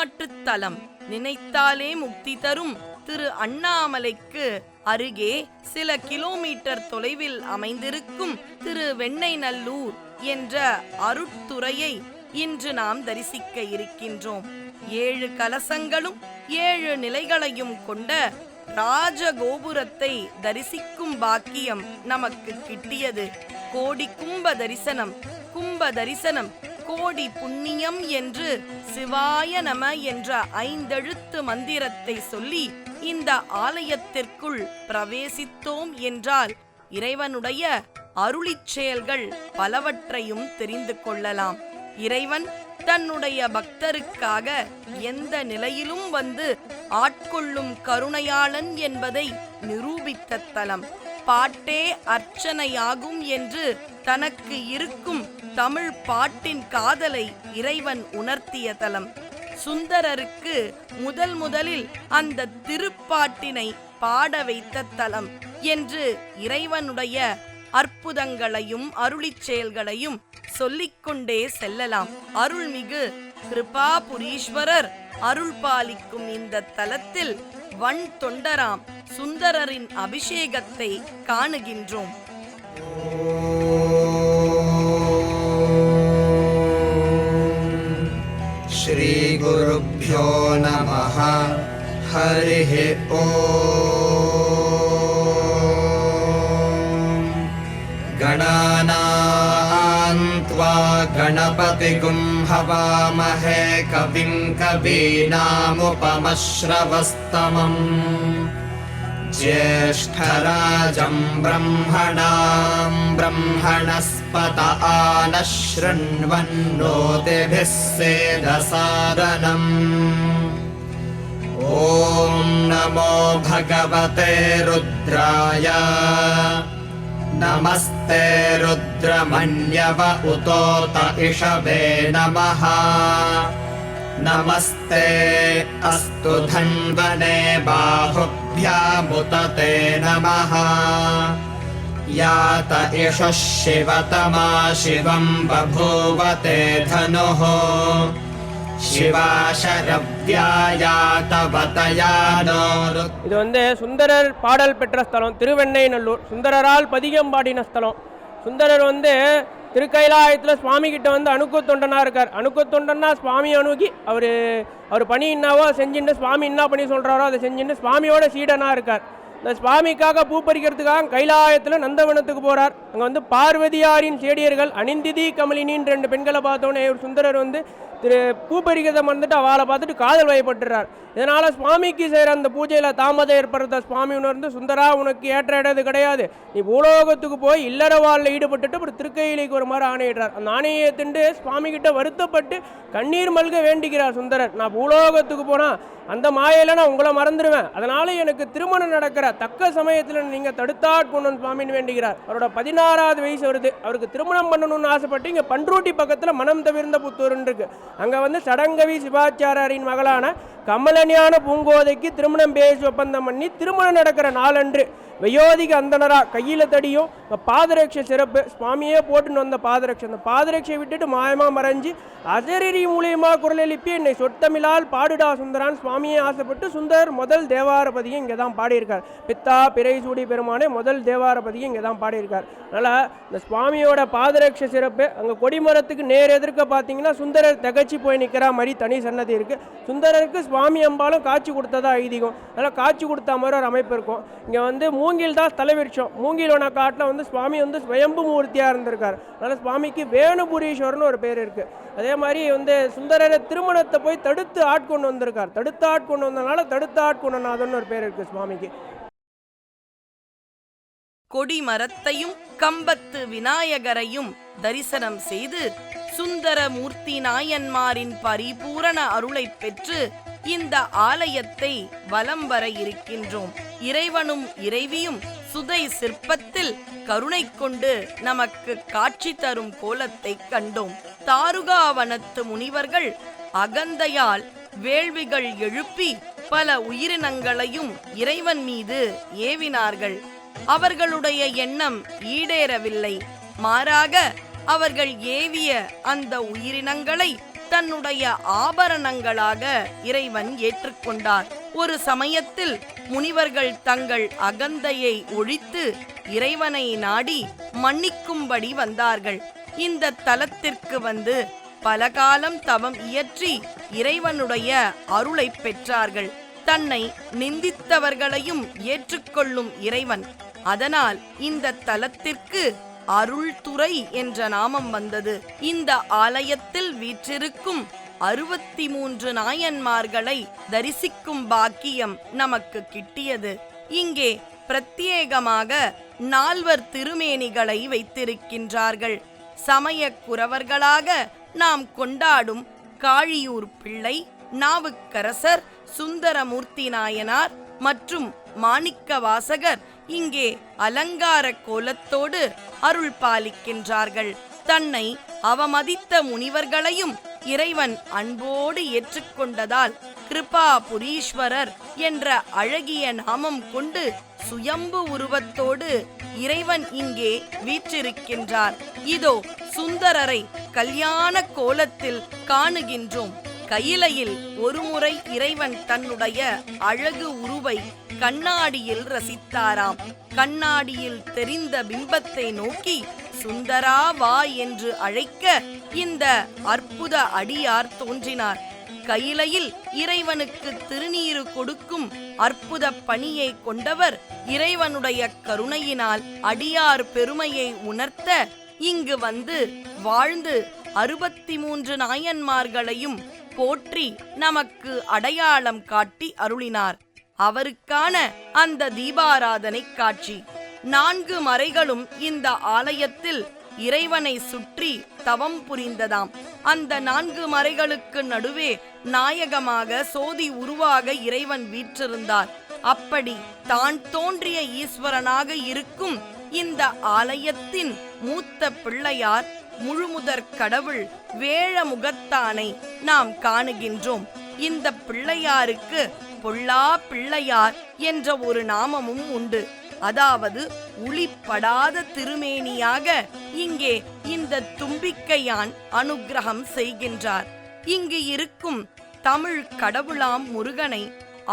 நடுநாட்டுத் தலம் நினைத்தாலே முக்தி தரும். திரு அண்ணாமலைக்கு அருகே சில கிலோமீட்டர் தொலைவில் அமைந்திருக்கும் திரு வெண்ணைநல்லூர் என்ற அருட்துறையை இன்று நாம் தரிசிக்க இருக்கின்றோம். ஏழு கலசங்களும் ஏழு நிலைகளையும் கொண்ட ராஜகோபுரத்தை தரிசிக்கும் பாக்கியம் நமக்கு கிட்டியது. கோடி கும்ப தரிசனம் கும்ப தரிசனம் கோடி புண்ணியம் என்று சிவாய நம என்ற ஐந்தெழுத்து மந்திரத்தை சொல்லி இந்த ஆலயத்திற்குள் பிரவேசித்தோம் என்றால் இறைவனுடைய அருளிச் செயல்கள் பலவற்றையும் தெரிந்து கொள்ளலாம். இறைவன் தன்னுடைய பக்தருக்காக எந்த நிலையிலும் வந்து ஆட்கொள்ளும் கருணையாளன் என்பதை நிரூபித்த தலம். பாட்டே அர்ச்சனையாகும் என்று தனக்கு இருக்கும் தமிழ் பாட்டின் காதலை இறைவன் உணர்த்திய தலம். சுந்தரருக்கு முதல் முதலில் அந்த திருப்பாட்டினை பாட வைத்த தலம் என்று இறைவனுடைய அற்புதங்களையும் அருளிச் செயல்களையும் சொல்லிக்கொண்டே செல்லலாம். அருள்மிகு கிருபாபுரீஸ்வரர் அருள் பாலிக்கும் இந்த தலத்தில் வன் தொண்டராம் சுந்தரரின் அபிஷேகத்தை காணுகின்றோம். श्रीगुरुभ्यो नमः। हरिः ॐ गणानान् त्वा गणपतिगुं हवामहे कविं कवीनामुपमश्रवस्तमम् ज्येष्ठराजं ब्रह्मणां ब्रह्मणस्पत आनः शृण्वन्नोतिभिः सेदसादनम्। ॐ नमो भगवते रुद्राय। नमस्ते रुद्रमन्यव उतोत इषवे नमः। नमस्ते अस्तु धन्वने बाहुभ्यामुत ते नमः यात इषः शिवतमा शिवं बभूव ते धनुः शिवा शरव्या यातवतया नो रुद्र இது வந்து சுந்தரர் பாடல் பெற்ற ஸ்தலம் திருவெண்ணைநல்லூர் சுந்தரரால் பதிகம் பாடின ஸ்தலம் சுந்தரர் வந்து திருக்கைலாயத்தில் சுவாமி கிட்ட வந்து அணுக்க தொண்டனா இருக்கார் அணுக்க தொண்டன்னா சுவாமி அணுகி அவர் அவர் பணி என்னவோ செஞ்சுட்டு சுவாமி என்ன பண்ணி சொல்கிறாரோ அதை செஞ்சுட்டு சுவாமியோட சீடனா இருக்கார். இந்த சுவாமிக்காக பூ பறிக்கிறதுக்காக கைலாயத்தில் நந்தவனத்துக்கு போகிறார் அங்கே வந்து பார்வதியாரின் சேடியர்கள் அனிந்திதி கமலினின்னு ரெண்டு பெண்களை பார்த்தோன்னே ஒரு சுந்தரர் வந்து திரு பூ பறிக்கிறதை மறந்துட்டு அவளை பார்த்துட்டு காதல் வயப்பட்டுறார். இதனால் சுவாமிக்கு செய்கிற அந்த பூஜையில் தாமதம் ஏற்படுறத சுவாமி உணர்ந்து சுந்தரா உனக்கு ஏற்ற இடம் கிடையாது. நீ பூலோகத்துக்கு போய் இல்லற வாழ்ல ஈடுபட்டுட்டு அப்புறம் திருக்கையிலைக்கு ஒரு மாதிரி ஆணையிடுறார். அந்த ஆணையை திண்டு சுவாமி கிட்ட வருத்தப்பட்டு கண்ணீர் மல்க வேண்டிக்கிறார் சுந்தரர். நான் பூலோகத்துக்கு போனால் அந்த மாயையில் நான் உங்களை மறந்துடுவேன் அதனால் எனக்கு திருமணம் நடக்கிற தக்க சமயத்தில் நீங்கள் தடுத்தாட்கொண்டு சுவாமின்னு வேண்டுகிறார். அவரோட பதினாறாவது வயசு வருது. அவருக்கு திருமணம் பண்ணணும்னு ஆசைப்பட்டு இங்கே பன்ருட்டி பக்கத்தில் மனம் தவிர்ந்த புத்தூர்னு இருக்கு. அங்கே வந்து சடங்கவி சிவாச்சாரியின் மகளான கமலனியான பூங்கோதைக்கு திருமணம் பேசி ஒப்பந்தம் பண்ணி திருமணம் நடக்கிற நாளன்று வயோதிக அந்தனரா கையில் தடியும் இந்த பாதரட்சை சிறப்பு சுவாமியே போட்டுன்னு வந்த பாதரட்சை அந்த பாதரட்சை விட்டுட்டு மாயமாக மறைஞ்சு அசரீரி மூலியமாக குரல் எழுப்பி என்னை சொத்தமிழால் பாடுடா சுந்தரான் சுவாமியே ஆசைப்பட்டு சுந்தர் முதல் தேவாரபதியும் இங்கே தான் பாடியிருக்கார். பித்தா பிறை சூடி பெருமானே முதல் தேவாரபதியும் இங்கே தான் பாடியிருக்கார். அதனால் இந்த சுவாமியோட பாதரட்சை சிறப்பு அங்கே கொடிமரத்துக்கு நேர் எதிர்க்க பார்த்தீங்கன்னா சுந்தரர் தகச்சி போய் நிற்கிற மாதிரி தனி சன்னதி இருக்குது சுந்தரருக்கு சுவாமி அம்பாலும் காட்சி கொடுத்ததா ஐதீகம். அதனால் காட்சி கொடுத்த மாதிரி ஒரு அமைப்பு இருக்கும். இங்கே வந்து மூ மூங்கில் தான் தலைவிரிச்சோம். மூங்கிலோன காட்டில் வந்து சுவாமி வந்து ஸ்வயம்பு மூர்த்தியாக இருந்திருக்கார். அதனால் சுவாமிக்கு வேணுபுரீஸ்வரர்னு ஒரு பேர் இருக்குது அதே மாதிரி வந்து சுந்தரரை திருமணத்தை போய் தடுத்து ஆட்கொண்டு வந்திருக்கார். தடுத்து ஆட்கொண்டு வந்தனால தடுத்து ஆட்கொண்டநாதன் ஒரு பேர் இருக்குது சுவாமிக்கு. கொடி மரத்தையும் கம்பத்து விநாயகரையும் தரிசனம் செய்து சுந்தர மூர்த்தி நாயன்மாரின் பரிபூரண அருளை பெற்று இந்த ஆலயத்தை வலம் வர இருக்கின்றோம். இறைவனும் இறைவியும் சுதை சிற்பத்தில் கருணை கொண்டு நமக்கு காட்சி தரும் கோலத்தை கண்டோம். தாருகாவனத்து முனிவர்கள் அகந்தையால் வேள்விகள் எழுப்பி பல உயிரினங்களையும் இறைவன் மீது ஏவினார்கள். அவர்களுடைய எண்ணம் ஈடேறவில்லை. மாறாக அவர்கள் ஏவிய அந்த உயிரினங்களை தன்னுடைய ஆபரணங்களாக இறைவன் ஏற்றுக்கொண்டார். ஒரு சமயத்தில் முனிவர்கள் தங்கள் அகந்தையை ஒழித்து இறைவனை நாடி மன்னிக்கும்படி வந்தார்கள். இந்த தலத்திற்கு வந்து பல காலம் தவம் இயற்றி இறைவனுடைய அருளை பெற்றார்கள். தன்னை நிந்தித்தவர்களையும் ஏற்றுக்கொள்ளும் இறைவன். அதனால் இந்த தலத்திற்கு அருள்துறை என்ற நாமம் வந்தது. இந்த ஆலயத்தில் வீற்றிருக்கும் அறுபத்தி மூன்று நாயன்மார்களை தரிசிக்கும் பாக்கியம் நமக்கு கிட்டியது. இங்கே பிரத்யேகமாக நால்வர் திருமேனிகளை வைத்திருக்கின்றார்கள். சமய குறவர்களாக நாம் கொண்டாடும் காழியூர் பிள்ளை நாவுக்கரசர் சுந்தரமூர்த்தி நாயனார் மற்றும் மாணிக்க வாசகர் இங்கே அலங்கார கோலத்தோடு அருள் பாலிக்கின்றார்கள். தன்னை அவமதித்த முனிவர்களையும் இறைவன் அன்போடு ஏற்றுக்கொண்டதால் கிருபா புரீஸ்வரர் என்ற அழகிய நாமம் கொண்டு சுயம்பு உருவத்தோடு இறைவன் இங்கே வீற்றிருக்கின்றார். இதோ சுந்தரரை கல்யாண கோலத்தில் காணுகின்றோம். கையிலையில் ஒருமுறை இறைவன் தன்னுடைய அழகு உருவை கண்ணாடியில் ரசித்தாராம். கண்ணாடியில் தெரிந்த பிம்பத்தை நோக்கி சுந்தரா வா என்று அழைக்க இந்த அற்புத அடியார் தோன்றினார். கையிலையில் இறைவனுக்கு திருநீரு கொடுக்கும் அற்புத பணியை கொண்டவர் இறைவனுடைய கருணையினால் அடியார் பெருமையை உணர்த்த இங்கு வந்து வாழ்ந்து அறுபத்தி மூன்று நாயன்மார்களையும் போற்றி நமக்கு அடையாளம் காட்டி அருளினார். அவருக்கான அந்த தீபாராதனை காட்சி. நான்கு மறைகளும் இந்த ஆலயத்தில் இறைவனை சுற்றி தவம் புரிந்ததாம். அந்த நான்கு மறைகளுக்கு நடுவே நாயகமாக சோதி உருவாக இறைவன் வீற்றிருந்தார். அப்படி தான் தோன்றிய ஈஸ்வரனாக இருக்கும் இந்த ஆலயத்தின் மூத்த பிள்ளையார் முழுமுதற் கடவுள் வேழ முகத்தானை நாம் காணுகின்றோம். இந்த பிள்ளையாருக்கு பொல்லா பிள்ளையார் என்ற ஒரு நாமமும் உண்டு. அதாவது உளிப்படாத திருமேனியாக இங்கே இந்த தும்பிக்கையான் அனுக்கிரகம் செய்கின்றார். இங்கு இருக்கும் தமிழ் கடவுளாம் முருகனை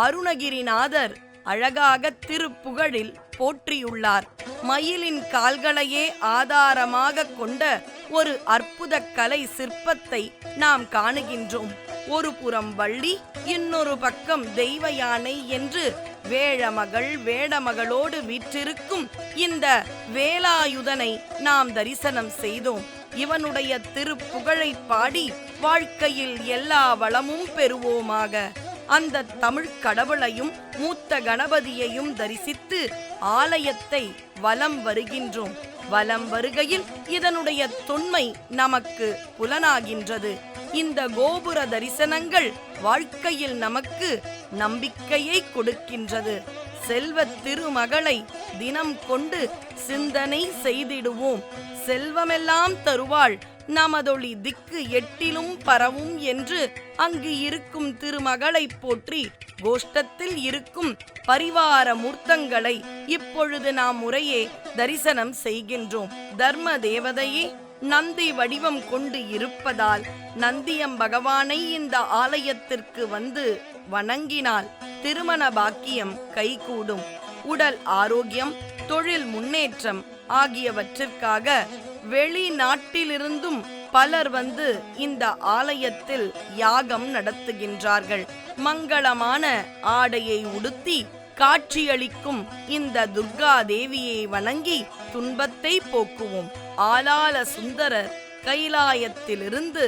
அருணகிரிநாதர் அழகாக திருப்புகழில் போற்றியுள்ளார். மயிலின் கால்களையே ஆதாரமாக கொண்ட ஒரு அற்புத கலை சிற்பத்தை நாம் காணுகின்றோம். ஒரு புறம் வள்ளி இன்னொரு பக்கம் தெய்வ யானை என்று வேழமகள் வேடமகளோடு வீற்றிருக்கும் இந்த வேலாயுதனை நாம் தரிசனம் செய்தோம். இவனுடைய திருப்புகழை பாடி வாழ்க்கையில் எல்லா வளமும் பெறுவோமாக. அந்த தமிழ் கடவுளையும் மூத்த கணபதியையும் தரிசித்து ஆலயத்தை வலம் வருகின்றோம். வலம் வருகையில் இதனுடைய தொன்மை நமக்கு புலனாகின்றது. இந்த கோபுர தரிசனங்கள் வாழ்க்கையில் நமக்கு நம்பிக்கையை கொடுக்கின்றது. செல்வ திருமகளை தினம் கொண்டு சிந்தனை செய்திடுவோம். செல்வமெல்லாம் தருவாள் நமதொளி திக்கு எட்டிலும் பரவும் என்று அங்கு இருக்கும் திருமகளை போற்றி கோஷ்டத்தில் இருக்கும் பரிவார மூர்த்தங்களை இப்பொழுது நாம் முறையே தரிசனம் செய்கின்றோம். தர்ம தேவதையே நந்தி வடிவம் கொண்டு இருப்பதால் நந்தியம் பகவானை இந்த ஆலயத்திற்கு வந்து வணங்கினால் திருமண பாக்கியம் கைகூடும். உடல் ஆரோக்கியம் தொழில் முன்னேற்றம் ஆகியவற்றிற்காக வெளிநாட்டிலிருந்தும் பலர் வந்து இந்த ஆலயத்தில் யாகம் நடத்துகின்றார்கள். மங்களமான ஆடையை உடுத்தி காட்சியளிக்கும் இந்த துர்கா தேவியை வணங்கி துன்பத்தை போக்குவோம். ஆலால சுந்தரர் கைலாயத்திலிருந்து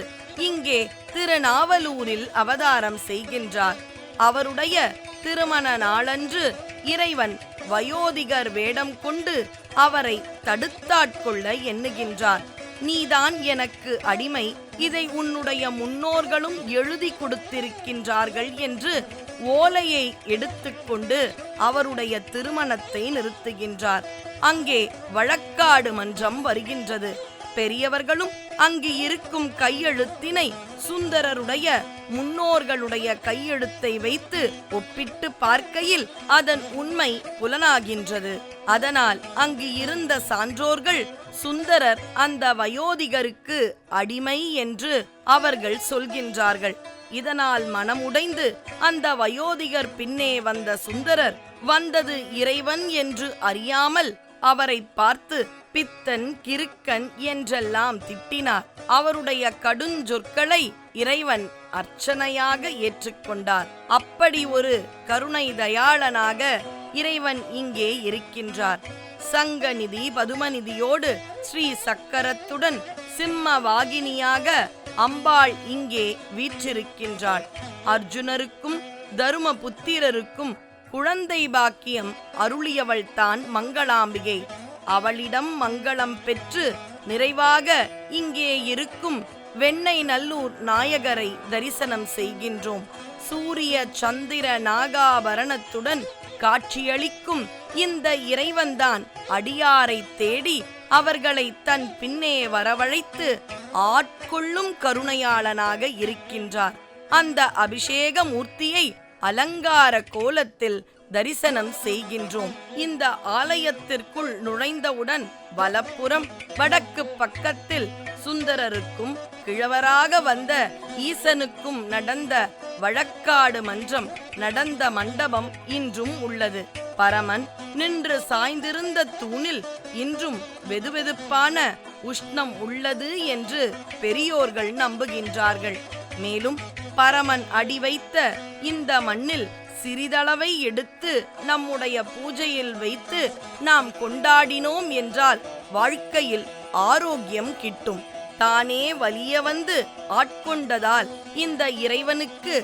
இங்கே திருநாவலூரில் அவதாரம் செய்கின்றார். அவருடைய திருமண நாளன்று இறைவன் வயோதிகர் வேடம் கொண்டு அவரை தடுத்தாட்கொள்ள எண்ணுகின்றார். நீதான் எனக்கு அடிமை. இதை உன்னுடைய முன்னோர்களும் எழுதி கொடுத்திருக்கின்றார்கள் என்று ஓலையை எடுத்துக்கொண்டு அவருடைய திருமணத்தை நிறுத்துகின்றார். அங்கே வழக்காடு மன்றம் வருகின்றது. பெரியவர்களும் அங்கு இருக்கும் கையெழுத்தினை சுந்தரருடைய முன்னோர்களுடைய கையெழுத்தை வைத்து ஒப்பிட்டு பார்க்கையில் அதன் உண்மை புலனாகின்றது. அதனால் அங்கு இருந்த சான்றோர்கள் சுந்தரர் அந்த வயோதிகருக்கு அடிமை என்று அவர்கள் சொல்கின்றார்கள். இதனால் மனமுடைந்து அந்த வயோதிகர் பின்னே வந்த சுந்தரர் வந்தது இறைவன் என்று அறியாமல் அவரை பார்த்து பித்தன் கிறுக்கன் என்றெல்லாம் திட்டினார். அவருடைய கடுஞ்சொற்களை இறைவன் அர்ச்சனையாக ஏற்றுக்கொண்டார். அப்படி ஒரு கருணை தயாளனாக இறைவன் இங்கே இருக்கின்றார். சங்கநிதி பதுமநிதியோடு ஸ்ரீ சக்கரத்துடன் சிம்ம வாகினியாக அம்பாள் இங்கே வீற்றிருக்கின்றாள். அர்ஜுனருக்கும் தரும புத்திரருக்கும் குழந்தை பாக்கியம் அருளியவள் தான் மங்களாம்பிகை. அவளிடம் மங்களம் பெற்று நிறைவாக இங்கே இருக்கும் வெண்ணை நல்லூர் நாயகரை தரிசனம் செய்கின்றோம். சூரிய சந்திர நாகாபரணத்துடன் காட்சியளிக்கும் இந்த இறைவன்தான் அடியாரை தேடி அவர்களை தன் பின்னே வரவழைத்து ஆட்கொள்ளும் கருணையாளனாக இருக்கின்றார். அந்த அபிஷேக மூர்த்தியை அலங்கார கோலத்தில் தரிசனம் செய்கின்றோம். இந்த ஆலயத்திற்குள் நுழைந்தவுடன் வலப்புறம் வடக்கு பக்கத்தில் சுந்தரருக்கும் கிழவராக வந்த ஈசனுக்கும் நடந்த வழக்காடு மன்றம் நடந்த மண்டபம் இன்றும் உள்ளது. பரமன் நின்று சாய்ந்திருந்த தூணில் இன்றும் வெதுவெதுப்பான உஷ்ணம் உள்ளது என்று பெரியோர்கள் நம்புகின்றார்கள். மேலும் பரமன் அடி வைத்த இந்த மண்ணில் சிறிதளவை எடுத்து நம்முடைய பூஜையில் வைத்து நாம் கொண்டாடினோம் என்றால் வாழ்க்கையில் ஆரோக்கியம் கிட்டும். தானே வலிய வந்து ஆட்கொண்டதால் இந்த இறைவனுக்கு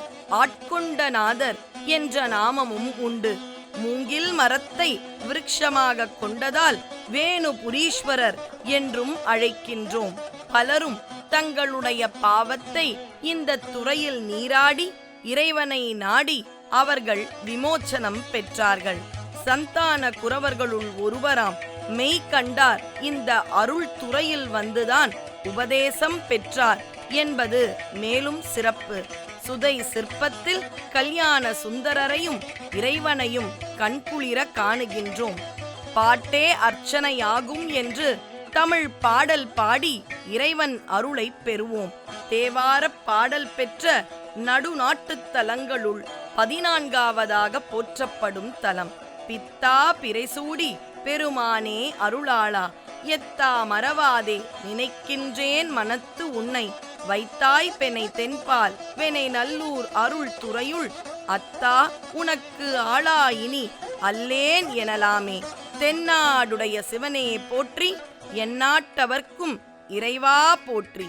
ஆட்கொண்டநாதர் என்ற நாமமும் உண்டு. மூங்கில் மரத்தை விருட்சமாக கொண்டதால் வேணுபுரீஸ்வரர் என்றும் அழைக்கின்றோம். பலரும் தங்களுடைய பாவத்தை இந்த துறையில் நீராடி இறைவனை நாடி அவர்கள் விமோச்சனம் பெற்றார்கள். சந்தான குறவர்களுள் ஒருவராம் மெய்கண்டார் இந்த அருள் துறையில் வந்துதான் உபதேசம் பெற்றார் என்பது மேலும் சிறப்பு. சுதை சிற்பத்தில் கல்யாண சுந்தரரையும் இறைவனையும் கண்குளிர காணுகின்றோம். பாட்டே அர்ச்சனையாகும் என்று தமிழ் பாடல் பாடி இறைவன் அருளை பெறுவோம். தேவார பாடல் பெற்ற நடுநாட்டுத் தலங்களுள் பதினான்காவதாக போற்றப்படும் தலம். பித்தா பிறைசூடி பெருமானே அருளாளா எத்தா மறவாதே நினைக்கின்றேன் மனத்து உன்னை வைத்தாய் பெனை தென்பால் வெனை நல்லூர் அருள் துறையுள் அத்தா உனக்கு ஆளாயினி அல்லேன் எனலாமே. தென்னாடுடைய சிவனே போற்றி எந்நாட்டவர்க்கும் இறைவா போற்றி.